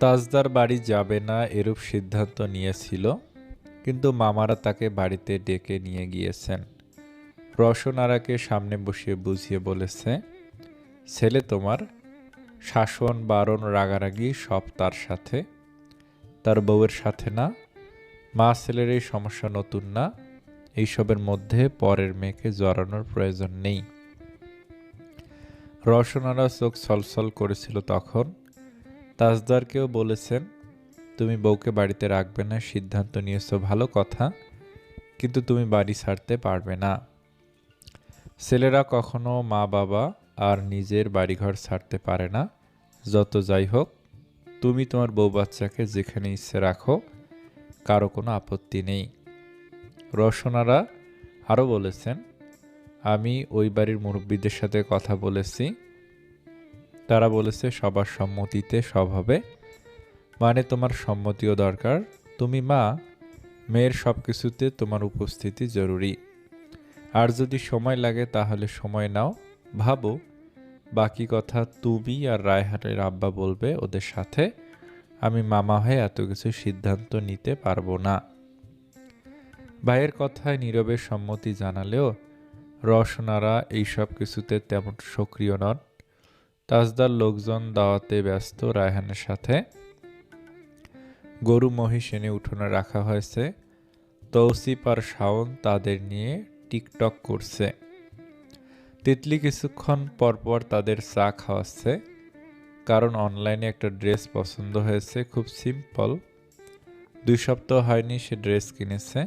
তাজদার বাড়ি যাবে না এরূপ সিদ্ধান্ত নিয়েছিল, কিন্তু মামারা তাকে বাড়িতে ডেকে নিয়ে গিয়েছেন। রসনারাকে সামনে বসিয়ে বুঝিয়ে বলেছে, ছেলে তোমার, শাসন, বারণ, রাগারাগি সব তার সাথে। তার বউয়ের সাথে না, মা ছেলের এই সমস্যা নতুন না, এইসবের মধ্যে পরের মেয়েকে জড়ানোর প্রয়োজন নেই। রসনারা চোখ ছলছল করেছিল তখন। তাজদারকেও বলেছেন, তুমি বউকে বাড়িতে রাখবে না, সিদ্ধান্ত নিয়েছো ভালো কথা, কিন্তু তুমি বাড়ি ছাড়তে পারবে না। ছেলেরা কখনো মা বাবা আর নিজের বাড়িঘর ছাড়তে পারে না। যত যাই হোক, তুমি তোমার বউ বাচ্চাকে যেখানে ইচ্ছে রাখো, কারও কোনো আপত্তি নেই। রসনারা আরও বলেছেন, আমি ওই বাড়ির মুরব্বীদের সাথে কথা বলেছি তারা বলেছে, সবার সম্মতিতে সব হবে। মানে তোমার সম্মতিও দরকার। তুমি মা, মেয়ের সব কিছুতে তোমার উপস্থিতি জরুরি। আর যদি সময় লাগে তাহলে সময় নাও। ভাবো, বাকি কথা তুমি আর রায়হাটের আব্বা বলবে ওদের সাথে। আমি মামা হয়ে এত কিছু সিদ্ধান্ত নিতে পারব না। ভাইয়ের কথায় নীরবে সম্মতি জানালেও রসনারা এই সব কিছুতে তেমন সক্রিয় নন। তাজদার লোকজন দাওয়াতে ব্যস্ত রায়হানের সাথে। গরু, মহিষ এনে উঠোনে রাখা হয়েছে। তৌসিফ আর শাওন তাদের নিয়ে টিকটক করছে। তিতলি কিছুক্ষণ পরপর তাদের চা খাওয়াচ্ছে। কারণ অনলাইনে একটা ড্রেস পছন্দ হয়েছে, খুব সিম্পল। দুই সপ্তাহ হয়নি সে ড্রেস কিনেছে।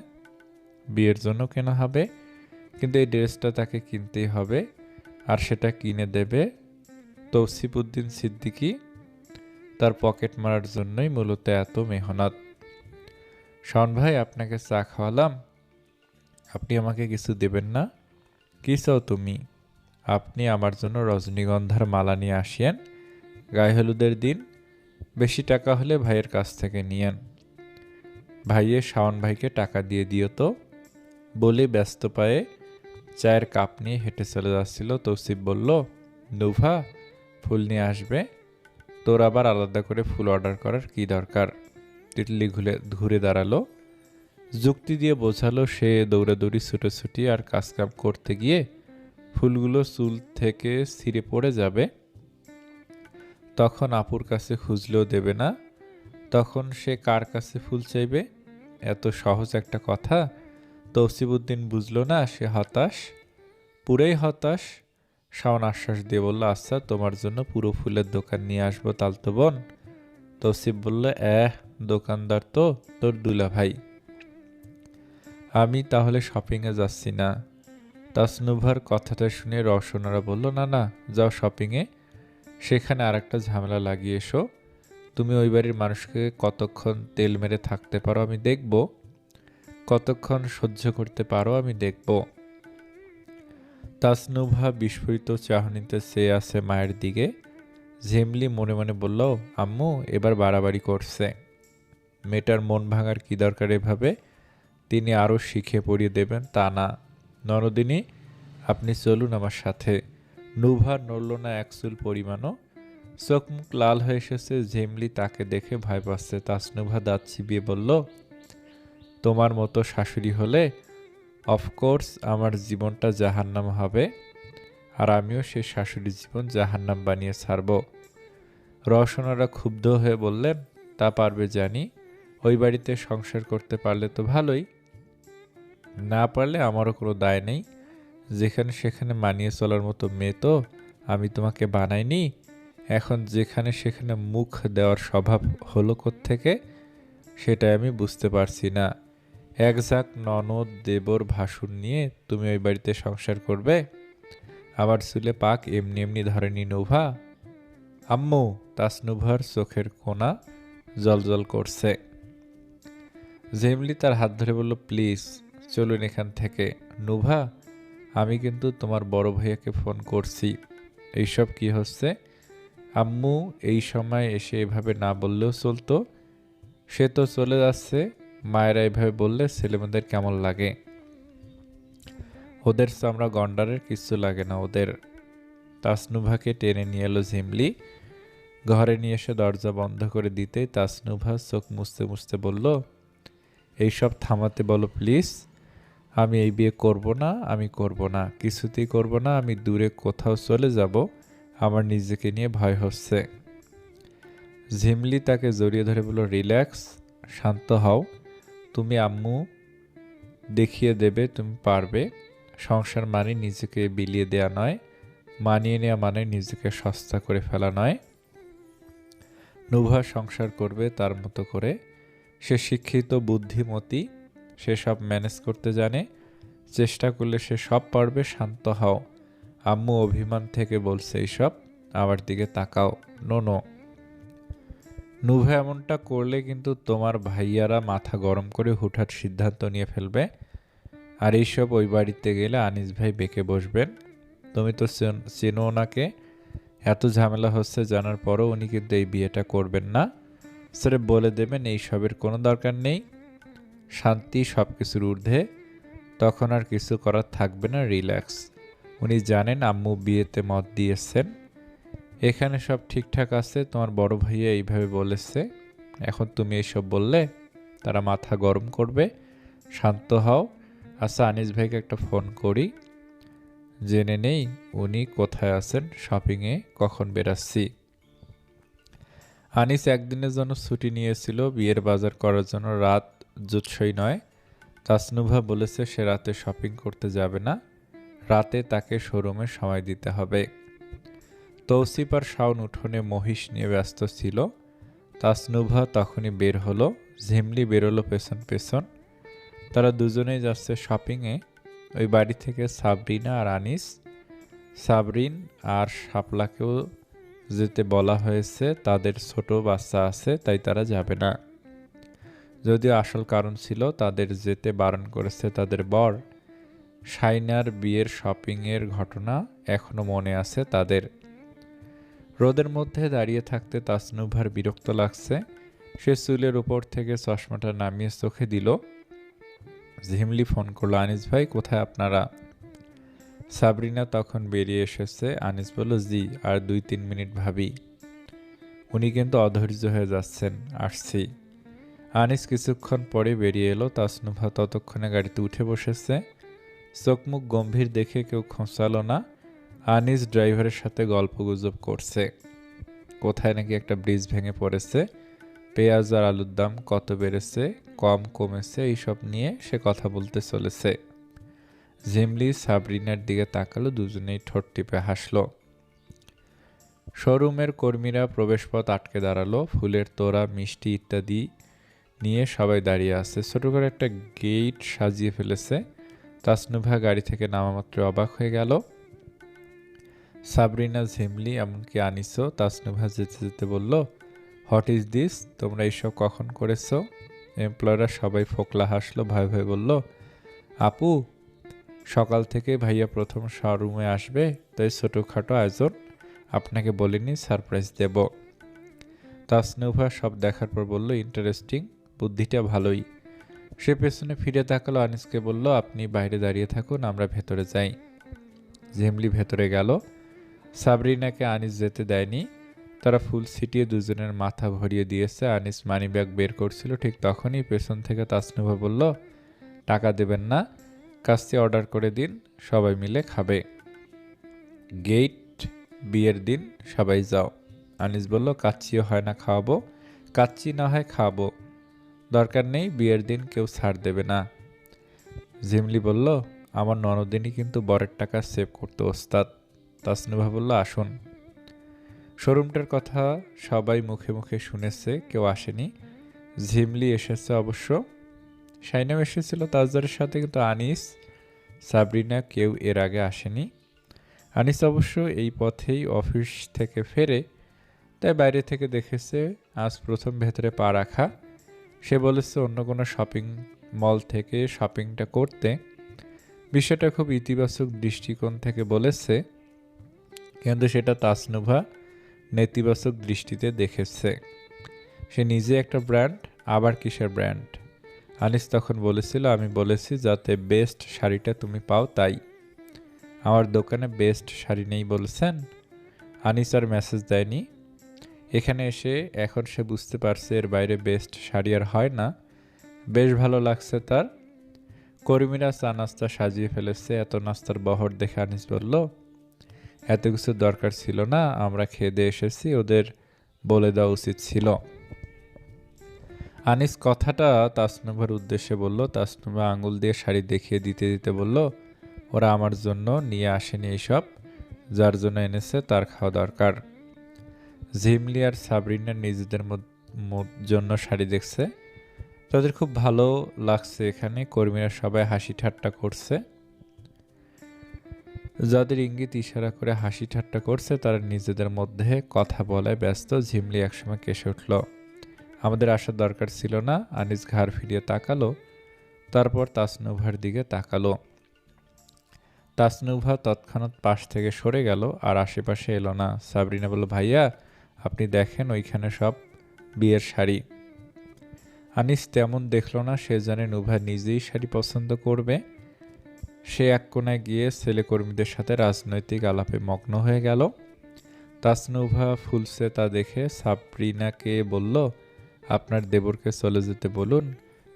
বিয়ের জন্য কেনা হবে, কিন্তু এই ড্রেসটা তাকে কিনতেই হবে। আর সেটা কিনে দেবে তৌসিফুদ্দিন সিদ্দিকী তার পকেট মারার জন্যই মূলত এত মেহনত। শন ভাই, আপনাকে চা খাওয়ালাম। আপনি আমাকে কিছু দেবেন না? কী চাও তুমি? আপনি আমার জন্য রজনীগন্ধার মালা নিয়ে আসিয়েন গায়ে হলুদের দিন, বেশি টাকা হলে ভাইয়ের কাছ থেকে নিয়েন। ভাইয়ে শাওন ভাইকে টাকা দিয়ে দিও তো। বলে ব্যস্ত পায়ে চায়ের কাপ নিয়ে হেঁটে চলে যাচ্ছিল তৌসিফ বলল, নুভা ফুল নিয়ে আসবে। তোর আবার আলাদা করে ফুল অর্ডার করার কি দরকার? তিতলি ঘুরে ঘুরে দাঁড়াল। যুক্তি দিয়ে বোঝালো সে দৌড়াদৌড়ি, ছুটোছুটি আর কাজকাম করতে গিয়ে ফুলগুলো চুল থেকে ছিঁড়ে পড়ে যাবে। তখন আপুর কাছে খুঁজলেও দেবে না। তখন সে কার কাছে ফুল চাইবে? এত সহজ একটা কথা। তৌসিবুদ্দিন বুঝলো না, সে হতাশ। পুরেই হতাশ। শাওন আশ্বাস দিয়ে বলল আচ্ছা তোমার জন্য পুরো ফুলের দোকান নিয়ে আসব তালতো বোন। তৌসিফ বলল, এহ, দোকানদার তো, তোর দুলা ভাই। আমি তাহলে শপিংয়ে যাচ্ছি না। তাসনুভার কথাটা শুনে রসনারা বলল, না না, যাও শপিংয়ে সেখানে আর একটা ঝামেলা লাগিয়ে এসো। তুমি ওই বাড়ির মানুষকে কতক্ষণ তেল মেরে থাকতে পারো আমি দেখব। কতক্ষণ সহ্য করতে পারো আমি দেখব। তাসনুভা বিস্ফোরিত চাহনিতে চেয়ে আছে মায়ের দিকে। ঝিমলি মনে মনে বলল, আম্মু, এবার বাড়াবাড়ি করছে। মেয়েটার মন ভাঙার কি দরকার এভাবে? তিনি আরও শিখে পড়িয়ে দেবেন, তা না। নরদিনী, আপনি চলুন আমার সাথে। নুভা নড়ল না একচুল পরিমাণও। চোখ মুখ লাল হয়ে এসেছে ঝিমলি তাকে দেখে ভয় পাচ্ছে। তাসনুভা দাঁত চিবিয়ে বলল, তোমার মতো শাশুড়ি হলে অফকোর্স আমার জীবনটা জাহান্নাম হবে, আর আমিও সে শাশুড়ির জীবন জাহান্নাম বানিয়ে ছাড়ব। রসনারা ক্ষুব্ধ হয়ে বললেন, তা পারবে জানি, ওই বাড়িতে সংসার করতে পারলে তো ভালোই। না পারলে আমারও কোনো দায় নেই। যেখানে সেখানে মানিয়ে চলার মতো মেয়ে তো আমি তোমাকে বানাইনি। এখন যেখানে সেখানে মুখ দেওয়ার স্বভাব হলো থেকে সেটাই আমি বুঝতে পারছি না। এক ঝাঁক ননদ দেবর ভাসুর নিয়ে তুমি ওই বাড়িতে সংসার করবে? আবার চুলে পাক এমনি এমনি ধরেনি নোভা। আম্মু, তাসনুভার চোখের কোনা জল করছে। জেমলি তার হাত ধরে বলল, প্লিজ, চলুন এখান থেকে। নুভা, আমি কিন্তু তোমার বড় ভাইয়াকে ফোন করছি। এইসব কি হচ্ছে? আম্মু, এই সময় এসে এভাবে না বললেও চলতো। সে তো চলে যাচ্ছে। মায়েরা এভাবে বললে ছেলেমেয়েদের কেমন লাগে? ওদের চামড়া গন্ডারের কিচ্ছু লাগে না, ওদের তাসনুভাকে টেনে নিয়ে এলো ঝিমলি। ঘরে নিয়ে এসে দরজা বন্ধ করে দিতেই তাসনুভা চোখ মুছতে মুছতে বলল, এইসব থামাতে বলো প্লিজ, আমি এই বিয়ে করব না, আমি করব না, কিছুতেই করব না, আমি দূরে কোথাও চলে যাব, আমার নিজেকে নিয়ে ভয় হচ্ছে। ঝিমলি তাকে জড়িয়ে ধরে বলল, রিল্যাক্স, শান্ত হও। তুমি আম্মু দেখিয়ে দেবে, তুমি পারবে। সংসার মানে নিজেকে বিলিয়ে দেয়া নয়, মানিয়ে নেওয়া মানে নিজেকে সস্তা করে ফেলা নয়। নুভা সংসার করবে তার মতো করে। সে শিক্ষিত, বুদ্ধিমতী, সে সব ম্যানেজ করতে জানে। চেষ্টা করলে সে সব পারবে, শান্ত হও। আম্মু অভিমান থেকে বলছে, এইসব আমার দিকে তাকাও। No no. নুভা এমনটা করলে কিন্তু তোমার ভাইয়ারা মাথা গরম করে হুটহাট সিদ্ধান্ত নিয়ে ফেলবে। আর এইসব ওই বাড়িতে গেলে আনিস ভাই বেঁকে বসবেন। তুমি তো চেন- ওনাকে। এত ঝামেলা হচ্ছে জানার পরও উনি কিন্তু এই বিয়েটা করবেন না। স্যার বলে দেবেন, এই সবের কোনো দরকার নেই। শান্তি সব কিছুর ঊর্ধ্বে। তখন আর কিছু করার থাকবে না, রিল্যাক্স। উনি জানেন আম্মু বিয়েতে মত দিয়েছেন। এখানে সব ঠিকঠাক আছে? তোমার বড় ভাইয়া এইভাবে বলেছে। এখন তুমি এইসব বললে তারা মাথা গরম করবে। শান্ত হও। আচ্ছা আনিস ভাইকে একটা ফোন করি। জেনে নেই উনি কোথায় আছেন শপিংয়ে কখন বেরাচ্ছি। আনিস একদিনের জন্য ছুটি নিয়েছিল, বিয়ের বাজার করার জন্য রাত জুৎসই নয়। তাসনুভা বলেছে সে রাতে শপিং করতে যাবে না। রাতে তাকে শোরুমে সময় দিতে হবে। তৌসিফ আর শাওন উঠোনে মহিষ নিয়ে ব্যস্ত ছিল। তাসনুভা তখনই বের হলো, ঝিমলি বেরোলো পেছন পেছন। তারা দুজনেই যাচ্ছে শপিংয়ে ওই বাড়ি থেকে সাবরিনা আর আনিস। সাবরিন আর শাপলাকেও যেতে বলা হয়েছে, তাদের ছোট বাচ্চা আছে, তাই তারা যাবে না। যদিও আসল কারণ ছিল তাদের যেতে বারণ করেছে তাদের বর। সাইনার বিয়ের শপিংয়ের ঘটনা এখনও মনে আছে তাদের। রোদের মধ্যে দাঁড়িয়ে থাকতে তাসনুভার বিরক্ত লাগছে। সে চুলের উপর থেকে চশমাটা নামিয়ে চোখে দিল। ঝিমলি ফোন করল, আনিস ভাই, কোথায় আপনারা? সাবরিনা তখন বেরিয়ে এসেছে। আনিস বলল, জি, আর দুই তিন মিনিট ভাবি। উনি কিন্তু অধৈর্য হয়ে যাচ্ছেন, আসছি। আনিস কিছুক্ষণ পরে বেরিয়ে এলো। তাসনুভা ততক্ষণে গাড়িতে উঠে বসেছে। চোখ মুখ গম্ভীর দেখে কেউ খোঁচালো না। আনিস ড্রাইভারের সাথে গল্পগুজব করছে। কোথায় নাকি একটা ব্রিজ ভেঙে পড়েছে, পেঁয়াজ আর আলুর দাম কত বেড়েছে, কম কমেছে, এইসব নিয়ে সে কথা বলতে চলেছে। ঝিমলি সাবরিনার দিকে তাকালো, দুজনেই ঠোঁট টিপে হাসলো। শোরুমের কর্মীরা প্রবেশপথ আটকে দাঁড়াল, ফুলের তোড়া, মিষ্টি ইত্যাদি নিয়ে সবাই দাঁড়িয়ে আছে। ছোট করে একটা গেট সাজিয়ে ফেলেছে। তাসনুভা গাড়ি থেকে নামা মাত্র অবাক হয়ে গেল। সাবরিনা ঝিমলি এমনকি আনিসও তাসনুভা যেতে যেতে বলল হোয়াট ইজ দিস তোমরা এইসব কখন করেছ? এমপ্লয়াররা সবাই ফোকলা হাসলো, ভয় ভয় বলল, আপু, সকাল থেকে ভাইয়া প্রথম শোরুমে আসবে, তাই ছোটোখাটো আয়োজন, আপনাকে বলিনি সারপ্রাইজ দেব। তাসনুভা সব দেখার পর বলল ইন্টারেস্টিং বুদ্ধিটা ভালোই। সে পেছনে ফিরে তাকালো, আনিসকে বলল, আপনি বাইরে দাঁড়িয়ে থাকুন, আমরা ভেতরে যাই। ঝিমলি ভেতরে গেল সাবরিনাকে আনিস যেতে দেয়নি। তারা ফুল ছিটিয়ে দুজনের মাথা ভরিয়ে দিয়েছে। আনিস মানিব্যাগ বের করছিল। ঠিক তখনই পেছন থেকে তাসনুভা বলল, টাকা দেবেন না, কাজটি অর্ডার করে দিন, সবাই মিলে খাবে। গেট বিয়ের দিন, সবাই যাও। আনিস বলল, কাচ্চিও হয় না, খাওয়াবো। কাচ্চি না হয় খাওয়াবো দরকার নেই, বিয়ের দিন কেউ ছাড় দেবে না। জিমলি বলল, আমার ননদিনই কিন্তু বরের টাকা সেভ করতে, ওস্তাদ। তাসনুভা বলল আসুন। শোরুমটার কথা সবাই মুখে মুখে শুনেছে, কেউ আসেনি। ঝিমলি এসেছে অবশ্য। সাইনাম এসেছিল তাজদারের সাথে, কিন্তু আনিস, সাবরিনা কেউ এর আগে আসেনি। আনিস অবশ্য এই পথেই অফিস থেকে ফেরে, তাই বাইরে থেকে দেখেছে, আজ প্রথম ভেতরে পা রাখা। সে বলেছে, অন্য কোনো শপিং মল থেকে শপিংটা করতে। বিষয়টা খুব ইতিবাচক দৃষ্টিকোণ থেকে বলেছে। কিন্তু সেটা তাসনুভা নেতিবাচক দৃষ্টিতে দেখেছে। সে নিজে একটা ব্র্যান্ড, আবার কিসের ব্র্যান্ড? আনিস তখন বলেছিল, আমি বলেছি, যাতে বেস্ট শাড়িটা তুমি পাও তাই। আমার দোকানে বেস্ট শাড়ি নেই বলেছেন? আনিস আর মেসেজ দেয়নি। এখানে এসে এখন সে বুঝতে পারছে, এর বাইরে বেস্ট শাড়ি আর হয় না। বেশ ভালো লাগছে তার। কর্মীরা চা নাস্তা সাজিয়ে ফেলেছে। এত নাস্তার বহর দেখে আনিস বলল এত কিছু দরকার ছিল না, আমরা খেয়ে দিয়ে এসেছি, ওদের বলে দেওয়া উচিত ছিল। আনিস কথাটা তাসনুভার উদ্দেশ্যে বলল, তাসনুভা আঙুল দিয়ে শাড়ি দেখিয়ে দিতে দিতে বলল, ওরা আমার জন্য নিয়ে আসেনি এইসব যার জন্য এনেছে তার খাওয়া দরকার। ঝিমলি আর সাবরিনার নিজেদের জন্য শাড়ি দেখছে। তাদের খুব ভালো লাগছে এখানে, কর্মীরা সবাই হাসি ঠাট্টা করছে। যাদের ইঙ্গিত ইশারা করে হাসি ঠাট্টা করছে, তারা নিজেদের মধ্যে কথা বলায় ব্যস্ত। ঝিমলি একসময় কেসে উঠল, আমাদের আসার দরকার ছিল না। আনিস ঘাড় ফিরিয়ে তাকালো, তারপর তাসনুভার দিকে তাকালো। তাসনুভা তৎক্ষণাৎ পাশ থেকে সরে গেল, আর আশেপাশে এলো না। সাবরিনা বলল, ভাইয়া, আপনি দেখেন ওইখানে সব বিয়ের শাড়ি। আনিস তেমন দেখল না, সে জানে নুভা নিজেই শাড়ি পছন্দ করবে। সে এক কোনায় গিয়ে ছেলেকর্মীদের সাথে রাজনৈতিক আলাপে মগ্ন হয়ে গেল। তাসনুভা ফুলসে তা দেখে সাবরিনাকে বলল, আপনার দেবরকে চলে যেতে বলুন,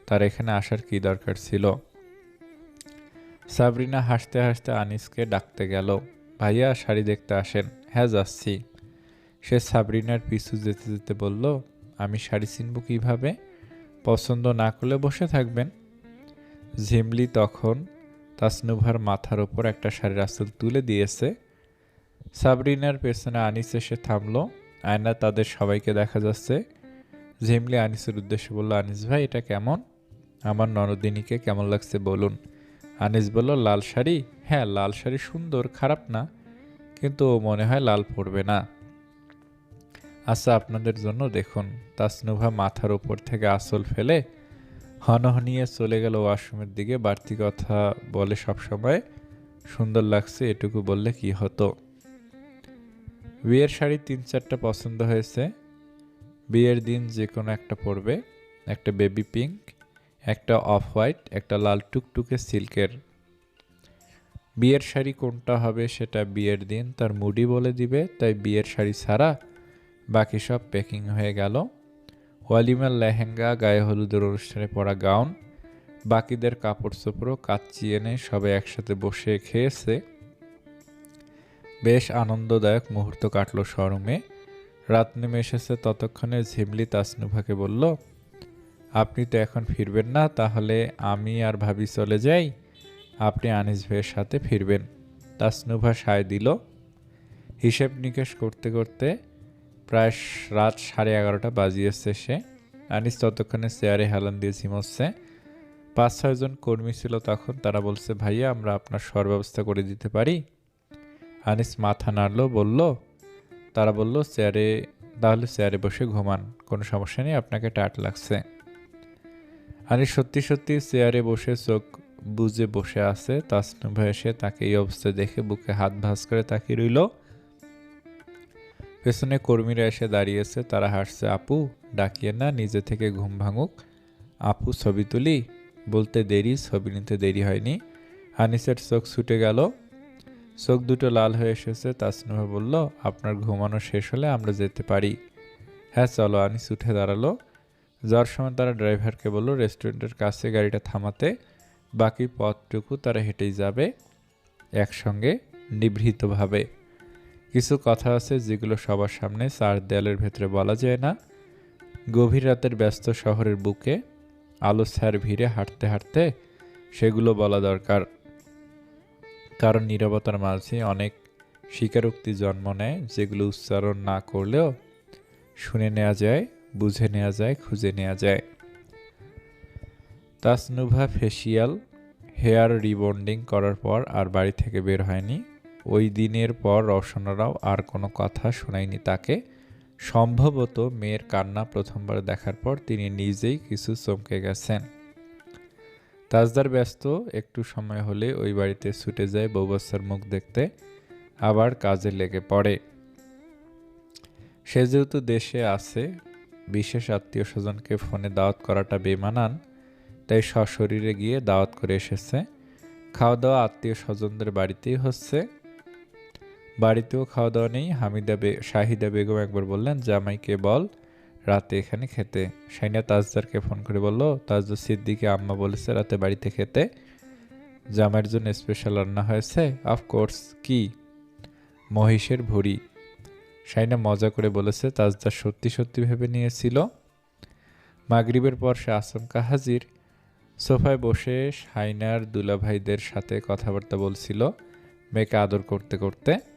তার এখানে আসার কি দরকার ছিল? সাবরিনা হাসতে হাসতে আনিসকে ডাকতে গেল, ভাইয়া, শাড়ি দেখতে আসেন। হ্যাঁ যাচ্ছি। সে সাবরিনার পিছু যেতে যেতে বলল, আমি শাড়ি চিনব কীভাবে? পছন্দ না করলে বসে থাকবেন। ঝিমলি তখন তাসনুভার মাথার ওপর একটা শাড়ির আঁচল তুলে দিয়েছে। সাবরিনার পেছনে আনিস এসে থামলো। আয়না তাদের সবাইকে দেখা যাচ্ছে। ঝিমলি আনিসের উদ্দেশ্যে বলল, আনিস ভাই, এটা কেমন? আমার ননদিনীকে কেমন লাগছে বলুন? আনিস বলল, লাল শাড়ি? হ্যাঁ লাল শাড়ি সুন্দর, খারাপ না, কিন্তু মনে হয় লাল পরবে না। আচ্ছা আপনাদের জন্য দেখুন, তাসনুভা মাথার উপর থেকে আসল ফেলে হনহনিয়ে চলে গেল ওয়াশরুমের দিকে। বাড়তি কথা বলে সবসময়, সুন্দর লাগছে, এটুকু বললে কি হতো? বিয়ের শাড়ি তিন চারটা পছন্দ হয়েছে। বিয়ের দিন যে কোনো একটা পরবে। একটা বেবি পিঙ্ক, একটা অফ হোয়াইট, একটা লাল টুকটুকে সিল্কের। বিয়ের শাড়ি কোনটা হবে সেটা বিয়ের দিন তার মুডি বলে দিবে। তাই বিয়ের শাড়ি ছাড়া বাকি সব প্যাকিং হয়ে গেল। ওয়ালিমার লেহেঙ্গা, গায়ে হলুদের অনুষ্ঠানে পরা গাউন, বাকিদের কাপড় চোপড়ও কাচ্চি এনে সবাই একসাথে বসে খেয়েছে। বেশ আনন্দদায়ক মুহূর্ত কাটলো শরমে। রাত নেমে এসেছে, ততক্ষণে ঝিমলি তাসনুভাকে বলল, আপনি তো এখন ফিরবেন না, তাহলে আমি আর ভাবি চলে যাই। আপনি আনিস ভাইয়ের সাথে ফিরবেন। তাসনুভা সায় দিল। হিসেব নিকেশ করতে করতে প্রায় রাত সাড়ে এগারোটা বাজিয়েছে সে। আনিস ততক্ষণে চেয়ারে হেলান দিয়ে ঝিমোচ্ছে। পাঁচ ছয়জন কর্মী ছিল তখন। তারা বলছে, ভাইয়া, আমরা আপনার সর ব্যবস্থা করে দিতে পারি? আনিস মাথা নাড়লো, বলল, তারা বলল, চেয়ারে, তাহলে চেয়ারে বসে ঘুমান। কোনো সমস্যা নেই, আপনাকে টাট লাগছে। আনিস সত্যি সত্যি চেয়ারে বসে চোখ বুজে বসে আছে। তাসনুভা এসে তাকে এই অবস্থায় দেখে বুকে হাত ভাঁজ করে তাকিয়ে রইল। পেছনে কর্মীরা এসে দাঁড়িয়েছে, তারা হাসছে, আপু, ডাকিয়ে না, নিজে থেকে ঘুম ভাঙুক। আপু, ছবি তুলি? বলতে দেরি, ছবি নিতে দেরি হয়নি। আনিসের চোখ ছুটে গেল। চোখ দুটো লাল হয়ে এসেছে। তাসনুভা বলল, আপনার ঘুমানো শেষ হলে আমরা যেতে পারি। হ্যাঁ চলো। আনিস উঠে দাঁড়াল। যাওয়ার সময় তারা ড্রাইভারকে বলল, রেস্টুরেন্টের কাছে গাড়িটা থামাতে, বাকি পথটুকু তারা হেঁটেই যাবে, একসঙ্গে নিভৃতভাবে। কিছু কথা আছে যেগুলো সবার সামনে চার দেয়ালের ভেতরে বলা যায় না। গভীর রাতের ব্যস্ত শহরের বুকে আলো স্যার ভিড়ে হাঁটতে হাঁটতে সেগুলো বলা দরকার। কারণ নীরবতার মাঝে অনেক স্বীকারোক্তি জন্ম নেয়, যেগুলো উচ্চারণ না করলেও শুনে নেওয়া যায়, বুঝে নেওয়া যায়, খুঁজে নেওয়া যায়। তাসনুভা ফেসিয়াল হেয়ার রিবন্ডিং করার পর আর বাড়ি থেকে বের হয়নি। ওই দিনের পর রওশনারাও আর কোনো কথা শোনায়নি তাকে। সম্ভবত মেয়ের কান্না প্রথমবার দেখার পর তিনি নিজেই কিছু চমকে গেছেন। তাজদার ব্যস্ত, একটু সময় হলে ওই বাড়িতে ছুটে যায় বৌবাচ্চার মুখ দেখতে, আবার কাজে লেগে পড়ে। সে যেহেতু দেশে আছে, বিশেষ আত্মীয় স্বজনকে ফোনে দাওয়াত করাটা বেমানান, তাই সশরীরে গিয়ে দাওয়াত করে এসেছে। খাওয়া দাওয়া আত্মীয় স্বজনদের বাড়িতেই হচ্ছে। বাড়িতেও খাওয়া দাওয়া নেই। হামিদা বে, শাহিদা বেগম একবার বললেন, জামাইকে বল, রাতে এখানে খেতে। সাইনা তাজদারকে ফোন করে বলল তাজদার সিদ্দিকে আম্মা বলেছে রাতে বাড়িতে খেতে। জামাইয়ের জন্য স্পেশাল রান্না হয়েছে। অফকোর্স কি? মহিষের ভুড়ি। সাইনা মজা করে বলেছে তাজদার সত্যি সত্যি ভেবে নিয়েছিল। মাগরিবের পর সে আচমকা হাজির। সোফায় বসে সাইনার দুলাভাইদের সাথে কথাবার্তা বলছিল, মেয়েকে আদর করতে করতে।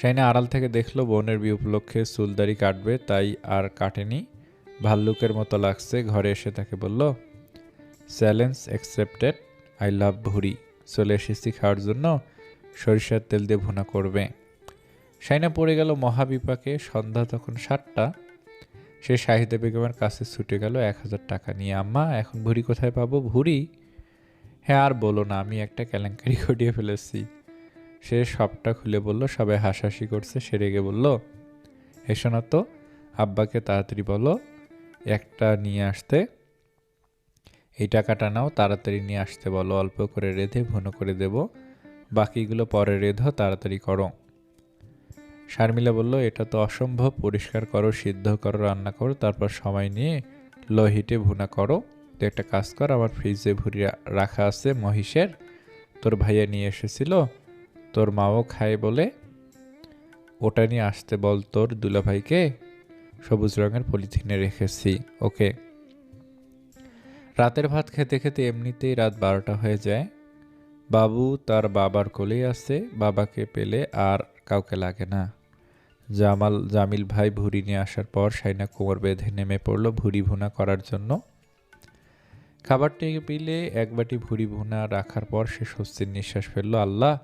সাইনা আড়াল থেকে দেখল বোনের বিয়ে উপলক্ষে চুলদারি কাটবে, তাই আর কাটেনি। ভাল্লুকের মতো লাগছে, ঘরে এসে তাকে বলল, চ্যালেঞ্জ অ্যাকসেপ্টেড, আই লাভ ভুরি চলে এসেছি খাওয়ার জন্য, সরিষার তেল দিয়ে ভুনা করবে। সাইনা পড়ে গেল মহাবিপাকে, সন্ধ্যা তখন সাতটা। সে শাহিদা বেগমের কাছে ছুটে গেল, এক হাজার টাকা নিয়ে, আম্মা, এখন ভুড়ি কোথায় পাবো? ভুড়ি? হ্যাঁ আর বলো না, আমি একটা কেলেঙ্কারি ঘটিয়ে ফেলেছি। সে সবটা খুলে বলল, সবাই হাসাহাসি করছে, সে রেগে বলল এসো না তো, আব্বাকে তাড়াতাড়ি বলো, একটা নিয়ে আসতে, এই টাকাটা নাও, তাড়াতাড়ি নিয়ে আসতে বলো, অল্প করে রেঁধে ভুনো করে দেব, বাকিগুলো পরে রেধো, তাড়াতাড়ি করো। শারমিলা বলল, এটা তো অসম্ভব, পরিষ্কার করো, সিদ্ধ করো, রান্না করো, তারপর সময় নিয়ে লো হিটে ভুনা করো তো একটা কাজ কর, আমার ফ্রিজে ভুরি রাখা আছে মহিষের, তোর ভাইয়া নিয়ে এসেছিল তোর মাও খায় বলে ওটা নিয়ে আসতে বল তোর দুলাভাইকে। সবুজ রঙের পলিথিনে রেখেছি, ওকে। রাতের ভাত খেতে খেতে এমনিতেই রাত বারোটা হয়ে যায়। বাবু তার বাবার কোলেই আছে, বাবাকে পেলে আর কাউকে লাগে না। জামাল, জামিল ভাই ভুড়ি নিয়ে আসার পর সাইনা কোমর বেঁধে নেমে পড়ল ভুড়ি ভুনা করার জন্য। খাবারটি পিলে এক বাটি ভুড়ি ভুনা রাখার পর সে স্বস্তির নিঃশ্বাস ফেলল, আল্লাহ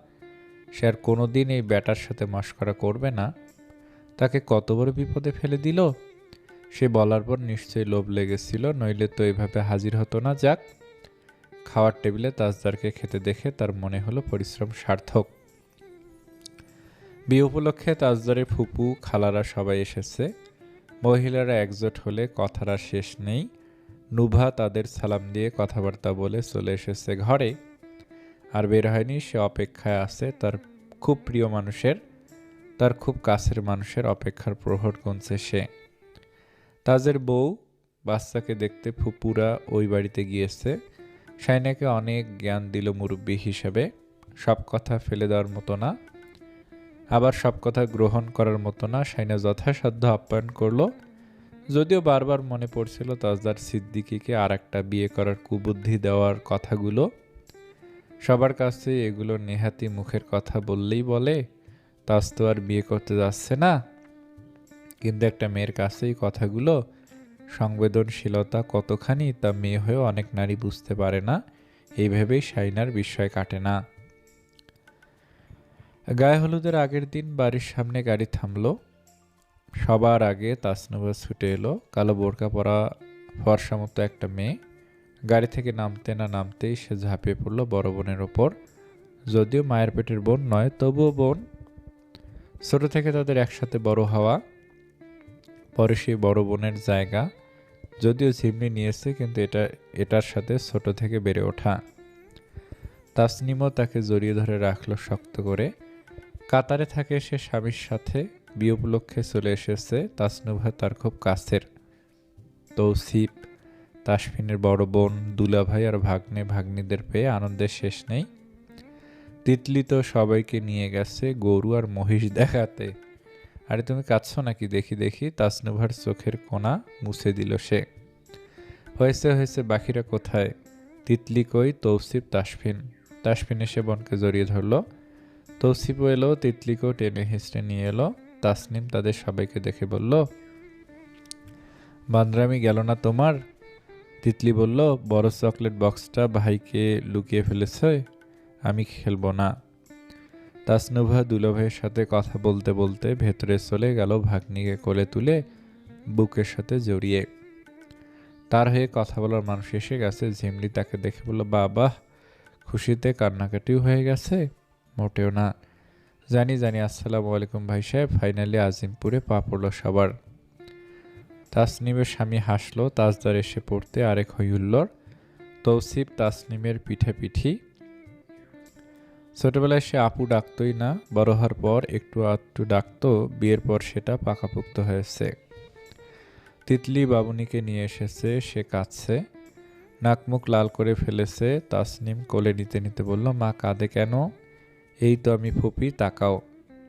সে আর কোনোদিন এই ব্যাটার সাথে মস্করা করবে না। তাকে কত বড় বিপদে ফেলে দিল? সে বলার পর নিশ্চয়ই লোভ লেগেছিল, নইলে তো এভাবে হাজির হতো না, যাক। খাওয়ার টেবিলে তাজদারকে খেতে দেখে তার মনে হলো পরিশ্রম সার্থক। বিয়ে উপলক্ষে তাজদারের ফুপু, খালারা সবাই এসেছে। মহিলারা একজোট হলে কথার শেষ নেই। নুভা তাদের সালাম দিয়ে কথাবার্তা বলে চলে এসেছে ঘরে। আর বের হয়নি, সে অপেক্ষায় আছে। তার খুব প্রিয় মানুষের, তার খুব কাছের মানুষের অপেক্ষার প্রহর গুনছে সে। তাজের বউ বাচ্চাকে দেখতে ফুপুরা ওই বাড়িতে গিয়েছে। সাইনাকে অনেক জ্ঞান দিল মুরব্বী হিসেবে। সব কথা ফেলে দেওয়ার মতো না। আবার সব কথা গ্রহণ করার মতো না। সাইনা যথাসাধ্য আপ্যায়ন করল। যদিও বারবার মনে পড়ছিল তাজদার সিদ্দিকিকে আর একটা বিয়ে করার কুবুদ্ধি দেওয়ার কথাগুলো। সবার কাছে এগুলো নেহাতি মুখের কথা বললেই বলে তাজ তো আর বিয়ে করতে যাচ্ছে না। কিন্তু একটা মেয়ের কাছেই কথাগুলো, সংবেদনশীলতা কতখানি তা মেয়ে হয়েও অনেক নারী বুঝতে পারে না এইভাবেই সাইনার বিস্ময় কাটে না। গায়ে হলুদের আগের দিন বাড়ির সামনে গাড়ি থামল। সবার আগে তাসনুবা ছুটে এলো, কালো বোরকা পরা ফর্সা মতো একটা মেয়ে। গাড়ি থেকে নামতে না নামতেই সে ঝাঁপিয়ে পড়ল বড় বোনের ওপর। যদিও মায়ের পেটের বোন নয়, তবুও বোন। ছোট থেকে তাদের একসাথে বড় হওয়া, পরে সেই বড় বোনের জায়গা। যদিও ঝিমনি নিয়েছে, কিন্তু এটা, এটার সাথে ছোট থেকে বেড়ে ওঠা। তাসনিমও তাকে জড়িয়ে ধরে রাখল শক্ত করে। কাতারে থাকে সে স্বামীর সাথে, বিয়ে উপলক্ষে চলে এসেছে তাসনুভা তার খুব কাছের। তৌসিফ তাসফিনের বড় বোন দুলাভাই আর ভাগ্নে ভাগ্নিদের পেয়ে আনন্দের শেষ নেই। তিতলি তো সবাইকে নিয়ে গেছে গরু আর মহিষ দেখাতে। আরে তুমি কাঁদছো নাকি? দেখি দেখি। তাসনুভার চোখের কোনা মুছে দিল সে। হয়েছে হয়েছে, বাকিরা কোথায়? তিতলি কই? তৌসিফ, তাসফিন। তাসফিন এসে বোনকে জড়িয়ে ধরলো। তৌসিফও এলো, তিতলিকেও টেনে হিঁচড়ে নিয়ে এলো। তাসনিম তাদের সবাইকে দেখে বলল, বান্দ্রামি গেল না তোমার? তিতলি বলল, বড় চকলেট বক্সটা ভাইকে লুকিয়ে ফেলেছে, আমি খেলব না। তাসনুভা দুলাভাইয়ের সাথে কথা বলতে বলতে ভেতরে চলে গেল ভাগ্নিকে কোলে তুলে বুকের সাথে জড়িয়ে। তার হয়ে কথা বলার মানুষ এসে গেছে ঝিমলি তাকে দেখে বলল, বাবা, খুশিতে কান্নাকাটিও হয়ে গেছে? মোটেও না। জানি জানি, আসসালামু আলাইকুম ভাই সাহেব, ফাইনালি আজিমপুরে পা পড়ল সবার। তাসনিমের স্বামী হাসলো, তাজদার এসে পড়তে আরেক হৈহুল্লোর তৌসিফ তাসনিমের পিঠে পিঠি ছোটবেলায় সে আপু ডাকতই না, বড় হওয়ার পর একটু আধটু ডাকতো, বিয়ের পর সেটা পাকাপোক্ত হয়েছে। তিতলি বাবুনিকে নিয়ে এসেছে, সে কাঁদছে। নাক মুখ লাল করে ফেলেছে, তাসনিম কোলে নিতে নিতে বলল, মা, কাঁদে কেন? এই তো আমি ফুপি, তাকাও।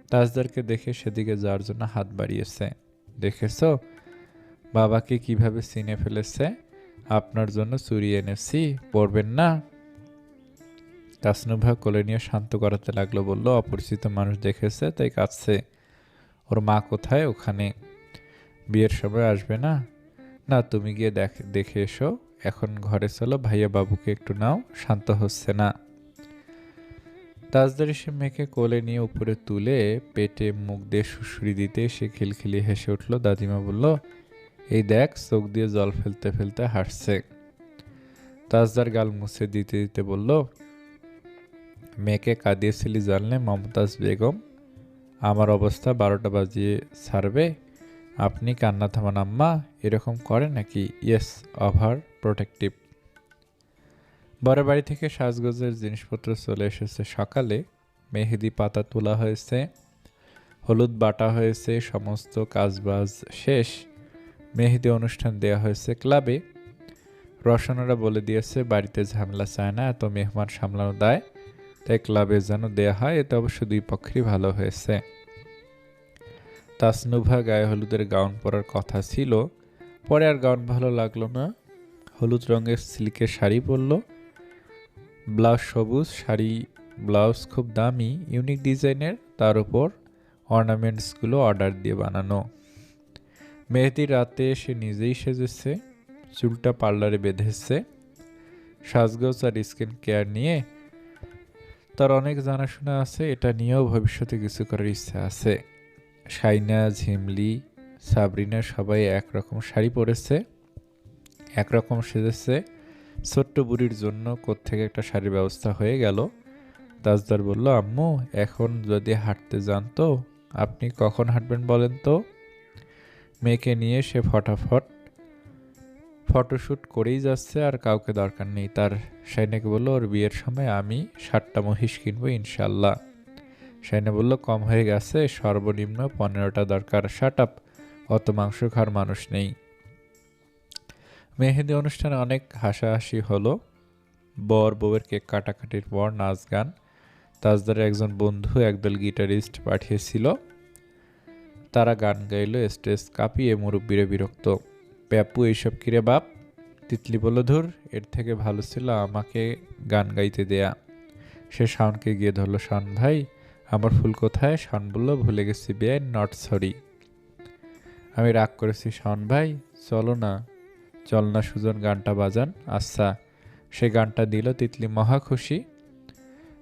তাজদারকে দেখে সেদিকে যাওয়ার জন্য হাত বাড়িয়েছে। দেখেছ? বাবাকে কীভাবে চিনে ফেলেছে? আপনার জন্য চুরি এনেছি, পড়বেন না। তাসনুভা কোলে নিয়ে শান্ত করাতে লাগল, বলল, অপরিচিত মানুষ দেখেছে, তাই কাঁদছে। ওর মা কোথায়? ওখানে। বিয়ের সময় আসবে না? না, তুমি গিয়ে দেখ, দেখে এসো। এখন ঘরে চলো, ভাইয়া বাবুকে একটু নাও, শান্ত হচ্ছে না। তাজদার এসে মেয়েকে কোলে নিয়ে উপরে তুলে পেটে মুখ দিয়ে শুশুরি দিতে সে খিলখিলি হেসে উঠল। দাদিমা বলল এই দেখ, চোখ দিয়ে জল ফেলতে ফেলতে হাসছে তাজদার গাল মুছে দিতে দিতে বলল, মেয়েকে কাঁদিয়েছিলি জানলে মমতাজ বেগম। আমার অবস্থা বারোটা বাজিয়ে ছাড়বে। আপনি কান্না থামান আম্মা, এরকম করে নাকি? Yes overprotective. বড় বাড়ি থেকে সাজগোজের জিনিসপত্র চলে এসেছে সকালে। মেহেদি পাতা তোলা হয়েছে, হলুদ বাটা হয়েছে, সমস্ত কাজবাজ শেষ। মেহেদি অনুষ্ঠান দেয়া হয়েছে ক্লাবে। রসনারা বলে দিয়েছে, বাড়িতে ঝামেলা চায় না, এত মেহমান সামলানো দেয়। তাই ক্লাবে যেন দেয়া হয়, এতে অবশ্য দুই পক্ষেরই ভালো হয়েছে। তাসনুভা গায়ে হলুদের গাউন পরার কথা ছিল, পরে আর গাউন ভালো লাগল না। হলুদ রঙের সিল্কের শাড়ি পরলো। ব্লাউজ সবুজ, শাড়ি, ব্লাউজ খুব দামি, ইউনিক ডিজাইনের, তার উপর অর্নামেন্টসগুলো অর্ডার দিয়ে বানানো। মেহেদির রাতে সে নিজেই সেজেছে, চুলটা পার্লারে বেঁধেছে, সাজগোজ আর স্কিন কেয়ার নিয়ে। তার অনেক জানাশোনা আছে, এটা নিয়েও ভবিষ্যতে কিছু করার ইচ্ছা আছে। সাইনা ঝিমলি, সাবরিনা সবাই একরকম শাড়ি পরেছে, একরকম সেজেছে। ছোট্ট বুড়ির জন্য কোত্থেকে একটা শাড়ির ব্যবস্থা হয়ে গেল। তাজদার বলল, আম্মু, এখন যদি হাঁটতে যান তো, আপনি কখন হাঁটবেন বলেন তো? মেয়েকে নিয়ে সে ফটাফট ফটোশ্যুট করেই যাচ্ছে আর কাউকে দরকার নেই। তার সাইনাকে বলল, ওর বিয়ের সময় আমি সাতটা মহিষ কিনবো ইনশাল্লাহ সাইনা বলল, কম হয়ে গেছে, সর্বনিম্ন পনেরোটা দরকার। শাট আপ অত মাংস খাওয়ার মানুষ নেই। মেহেদি অনুষ্ঠানে অনেক হাসাহাসি হলো। বর বউয়ের কেক কাটাকাটির পর নাচ গান। তাজদারের একজন বন্ধু একদল গিটারিস্ট পাঠিয়েছিল। তারা গান গাইল, স্টেজ কাঁপিয়ে মুরব্বীরে বিরক্ত। প্যাপু এইসব কিরে বাপ? তিতলি বলল, ধুর, এর থেকে ভালো ছিল আমাকে গান গাইতে দেয়া। সে শাওনকে গিয়ে ধরলো শান ভাই, আমার ফুল কোথায়? শান বলল, ভুলে গেছি বেআইন নট সরি। আমি রাগ করেছি শাওন ভাই, চলো না। চল না সুজন, গানটা বাজান। আচ্ছা। সে গানটা দিল, তিতলি মহা খুশি।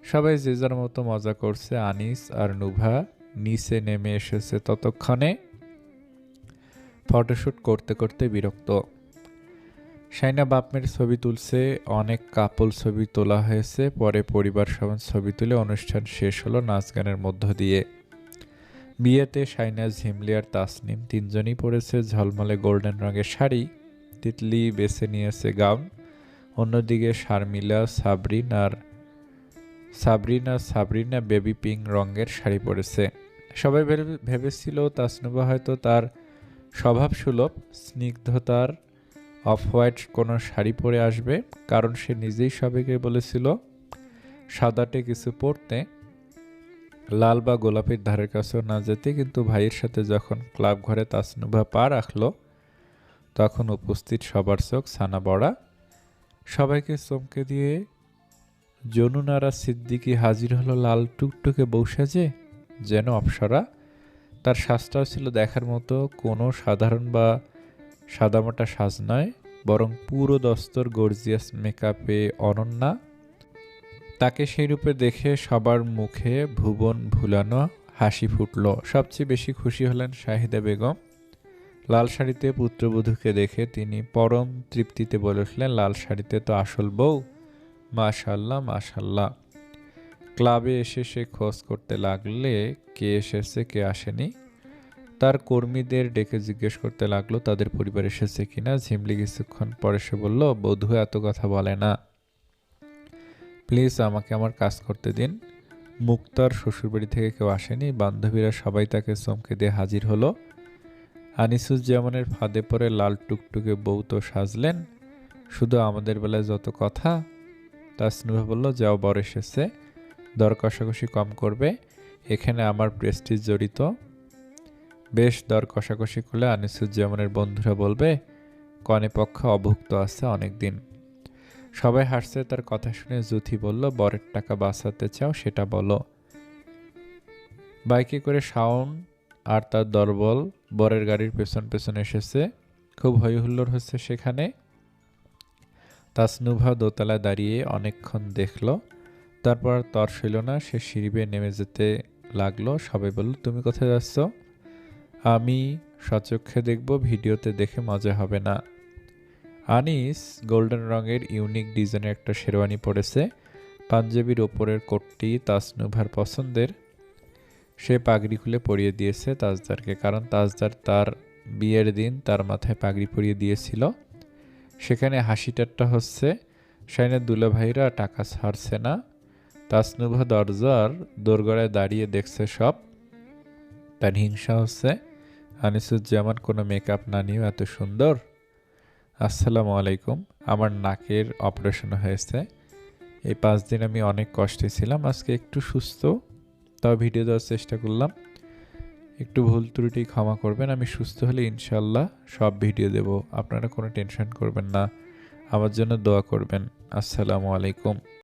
সবাই যে যার মতো মজা করছে, আনিস আর নুভা। নিচে নেমে এসেছে ততক্ষণে। ফটোশ্যুট করতে করতে বিরক্ত। সাইনা বাপমের ছবি তুলছে, অনেক কাপল ছবি তোলা হয়েছে, পরে পরিবার সমান ছবি তুলে অনুষ্ঠান শেষ হলো নাচ গানের মধ্য দিয়ে। বিয়েতে সাইনা ঝিমলি আর তাসনিম তিনজনই পরেছে ঝলমলে গোল্ডেন রঙের শাড়ি। তিতলি বেছে নিয়েছে গাউন। অন্যদিকে শারমিলা, সাবরিন আর সাবরিনা সাবরিনা বেবি পিঙ্ক রঙের শাড়ি পরেছে। সবাই ভেবেছিল তাসনুবা হয়তো তার স্বভাব সুলভ, স্নিগ্ধতার অফ হোয়াইট কোনো শাড়ি পরে আসবে, কারণ সে নিজেই সবাইকে বলেছিল, সাদাটে কিছু পরতে, লাল বা গোলাপির ধারের কাছেও না যেতে, কিন্তু ভাইয়ের সাথে যখন ক্লাব ঘরে তাসনুভা পা রাখল, তখন উপস্থিত সবার চোখ ছানা বড়া, সবাইকে চমকে দিয়ে, জনুনারা সিদ্দিকি হাজির হলো লাল টুকটুকে বৌসাজে যেন অপসরা। তার সাজটাও ছিল দেখার মতো, কোনো সাধারণ বা সাদামাটা সাজ নয়, বরং পুরো দস্তর গর্জিয়াস মেকআপে অনন্যা। তাকে সেই রূপে দেখে সবার মুখে ভুবন ভুলানো হাসি ফুটল। সবচেয়ে বেশি খুশি হলেন শাহিদা বেগম। লাল শাড়িতে পুত্রবধূকে দেখে তিনি পরম তৃপ্তিতে বলে উঠলেন, লাল শাড়িতে তো আসল বউ? মাশাল্লাহ মাশাল্লাহ। ক্লাবে এসে সে খোঁজ করতে লাগলে কে এসেছে, কে আসেনি। তার কর্মীদের ডেকে জিজ্ঞেস করতে লাগল, তাদের পরিবার এসেছে কিনা? ঝিমলি কিছুক্ষণ পরে সে বলল, বধু এত কথা বলে না। প্লিজ আমাকে আমার কাজ করতে দিন। মুক্তার শ্বশুরবাড়ি থেকে কেউ আসেনি। বান্ধবীরা সবাই তাকে চমকে দিয়ে হাজির হলো। আনিসুজ্জামানের ফাঁদে পরে লাল টুকটুকে বউ তো সাজলেন। শুধু আমাদের বেলায় যত কথা তাসনুভা বলল, যাও, বর এসেছে। দর কষাকষি কম করবে। এখানে আমার প্রেস্টিজ জড়িত। বেশ দর কষাকষি করলে আনিসুজ্জামানের বন্ধুরা বলবে, কনে পক্ষ অভুক্ত আছে অনেক দিন সবাই হাসছে, তার কথা শুনে জুথি বলল, বরের টাকা বাঁচাতে চাও, সেটা বলো। বাইকে করে শাওন আর তার দরবল বরের গাড়ির পেছন পেছন এসেছে। খুব হইহুল্লোড় হচ্ছে সেখানে। তাসনুভা দোতলায় দাঁড়িয়ে অনেকক্ষণ দেখল। তারপর তর সইল না, সে সিঁড়ি বেয়ে নেমে যেতে লাগল। সবাই বলল, তুমি কোথায় যাচ্ছ? আমি সচক্ষে দেখব, ভিডিওতে দেখে মজা হবে না। আনিস গোল্ডেন রঙের ইউনিক ডিজাইনের একটা শেরওয়ানি পরেছে। পাঞ্জাবির ওপরের কোটটি তাসনুভার পছন্দের। সে পাগড়ি খুলে পরিয়ে দিয়েছে তাজদারকে, কারণ তাজদার তার বিয়ের দিন তার মাথায় পাগড়ি পরিয়ে দিয়েছিল। সেখানে হাসি ঠাট্টা হচ্ছে। শাইনের দুলাভাইরা টাকা ছাড়ছে না। তাসনুভা দরজার দোরগড়ায় দাঁড়িয়ে দেখছে সব। তার হিংসা হচ্ছে, আনিসুজ্জামান কোনো মেকআপ না নিয়েও এত সুন্দর। আসসালামু আলাইকুম, আমার নাকের অপারেশন হয়েছে। এই পাঁচ দিন আমি অনেক কষ্টে ছিলাম, আজকে একটু সুস্থ, তাও ভিডিও দেওয়ার চেষ্টা করলাম। একটু ভুল ত্রুটি ক্ষমা করবেন, আমি সুস্থ হলে ইনশাল্লাহ সব ভিডিও দেব। আপনারা কোনো টেনশন করবেন না, আমার জন্য দোয়া করবেন। আসসালামু আলাইকুম।